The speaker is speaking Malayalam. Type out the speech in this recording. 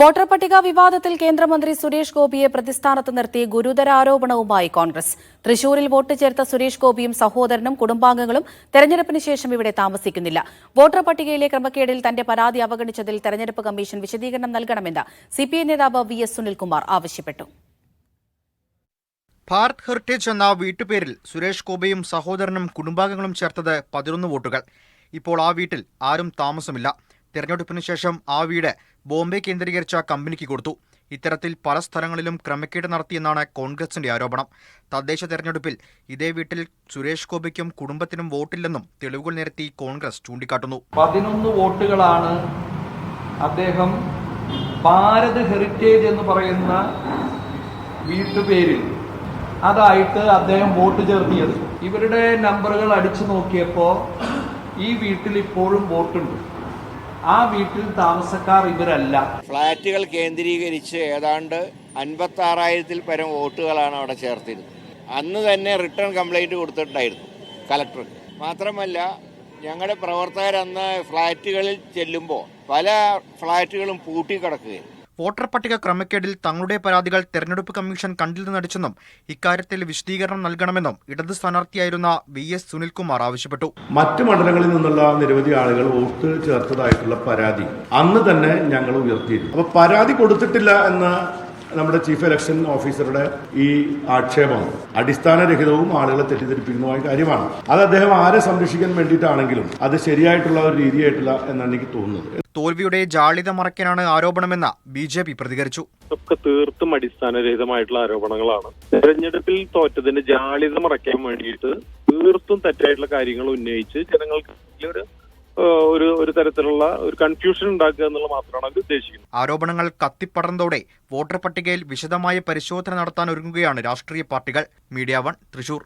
വോട്ടർ പട്ടിക വിവാദത്തിൽ കേന്ദ്രമന്ത്രി സുരേഷ് ഗോപിയെ പ്രതിസ്ഥാനത്ത് നിർത്തി ഗുരുതര ആരോപണവുമായി കോൺഗ്രസ്. തൃശൂരിൽ വോട്ട് ചേർത്ത സുരേഷ് ഗോപിയും സഹോദരനും കുടുംബാംഗങ്ങളും തെരഞ്ഞെടുപ്പിന് ശേഷം ഇവിടെ താമസിക്കുന്നില്ല. വോട്ടർ പട്ടികയിലെ ക്രമക്കേടിൽ തന്റെ പരാതി അവഗണിച്ചതിൽ തെരഞ്ഞെടുപ്പ് കമ്മീഷൻ വിശദീകരണം നൽകണമെന്ന് സിപിഐ നേതാവ് വി എസ് സുനിൽകുമാർ ആവശ്യപ്പെട്ടു. ഭാരത് ഹെറിറ്റേജ് എന്ന വീട്ടുപേരിൽ സുരേഷ് ഗോപിയും സഹോദരനും കുടുംബാംഗങ്ങളും ചേർത്തത് പതിനൊന്ന് വോട്ടുകൾ. ഇപ്പോൾ ആ വീട്ടിൽ ആരും താമസമില്ല. തെരഞ്ഞെടുപ്പിന് ശേഷം ആ വീട് ബോംബെ കേന്ദ്രീകരിച്ച കമ്പനിക്ക് കൊടുത്തു. ഇത്തരത്തിൽ പല സ്ഥലങ്ങളിലും ക്രമക്കേട് നടത്തിയെന്നാണ് കോൺഗ്രസിന്റെ ആരോപണം. തദ്ദേശ തെരഞ്ഞെടുപ്പിൽ ഇതേ വീട്ടിൽ സുരേഷ് ഗോപിക്കും കുടുംബത്തിനും വോട്ടില്ലെന്നും തെളിവുകൾ നിരത്തി കോൺഗ്രസ് ചൂണ്ടിക്കാട്ടുന്നു. പതിനൊന്ന് വോട്ടുകളാണ് അദ്ദേഹം ഭാരത് ഹെറിറ്റേജ് എന്ന് പറയുന്ന വീട്ടുപേരിൽ അതായിട്ട് അദ്ദേഹം വോട്ട് ചേർത്തിയത്. ഇവരുടെ നമ്പറുകൾ അടിച്ചു നോക്കിയപ്പോൾ ഈ വീട്ടിൽ ഇപ്പോഴും വോട്ടുണ്ട്. ആ വീട്ടിൽ താമസക്കാർ ഇവരല്ല. ഫ്ളാറ്റുകൾ കേന്ദ്രീകരിച്ച് ഏതാണ്ട് അൻപത്തി ആറായിരത്തിൽ പരം വോട്ടുകളാണ് അവിടെ ചേർത്തിരുന്നത്. അന്ന് തന്നെ റിട്ടേൺ കംപ്ലൈന്റ് കൊടുത്തിട്ടുണ്ടായിരുന്നു കലക്ടർ മാത്രമല്ല ഞങ്ങളുടെ പ്രവർത്തകർ അന്ന് ഫ്ളാറ്റുകളിൽ ചെല്ലുമ്പോൾ പല ഫ്ളാറ്റുകളും പൂട്ടിക്കിടക്കുകയും വോട്ടർ പട്ടിക ക്രമക്കേടിൽ തങ്ങളുടെ പരാതികൾ തെരഞ്ഞെടുപ്പ് കമ്മീഷൻ കണ്ടിൽ നിന്നടിച്ചെന്നും ഇക്കാര്യത്തിൽ വിശദീകരണം നൽകണമെന്നും ഇടത് സ്ഥാനാർത്ഥിയായിരുന്ന വി എസ് സുനിൽകുമാർ ആവശ്യപ്പെട്ടു. മറ്റ് മണ്ഡലങ്ങളിൽ നിന്നുള്ള നിരവധി ആളുകൾ വോട്ട് ചേർത്തതായിട്ടുള്ള പരാതി അന്ന് തന്നെ ഞങ്ങൾ ഉയർത്തിയിരുന്നു. അപ്പൊ പരാതി കൊടുത്തിട്ടില്ല എന്ന നമ്മുടെ ചീഫ് ഇലക്ഷൻ ഓഫീസറുടെ ഈ ആക്ഷേപം അടിസ്ഥാനരഹിതവും ആളുകളെ തെറ്റിദ്ധരിപ്പിക്കുന്നതുമായ കാര്യമാണ്. അത് അദ്ദേഹം ആരെ സംരക്ഷിക്കാൻ വേണ്ടിയിട്ടാണെങ്കിലും അത് ശരിയായിട്ടുള്ള ഒരു രീതിയായിട്ടില്ല എന്നാണ് എനിക്ക് തോന്നുന്നത്. തോൽവിയുടെ ജാളിത മറയ്ക്കാനാണ് ആരോപണമെന്ന ബി ജെ പി പ്രതികരിച്ചു. ഒക്കെ തീർത്തും അടിസ്ഥാനരഹിതമായിട്ടുള്ള ആരോപണങ്ങളാണ്. തെരഞ്ഞെടുപ്പിൽ തോറ്റതിന്റെ ജാളിത മറയ്ക്കാൻ വേണ്ടിയിട്ട് തീർത്തും തെറ്റായിട്ടുള്ള കാര്യങ്ങൾ ഉന്നയിച്ച് ജനങ്ങൾക്ക് ഒരു ഒരു ഒരു തരത്തിലുള്ള ഒരു കൺഫ്യൂഷൻ ഉണ്ടാക്കുക എന്നുള്ള മാത്രമാണ് അവർ ഉദ്ദേശിക്കുന്നത്. ആരോപണങ്ങൾ കത്തിപ്പടർന്നതോടെ വോട്ടർ പട്ടികയിൽ വിശദമായ പരിശോധന നടത്താൻ ഒരുങ്ങുകയാണ് രാഷ്ട്രീയ പാർട്ടികൾ. Media one Thrissur.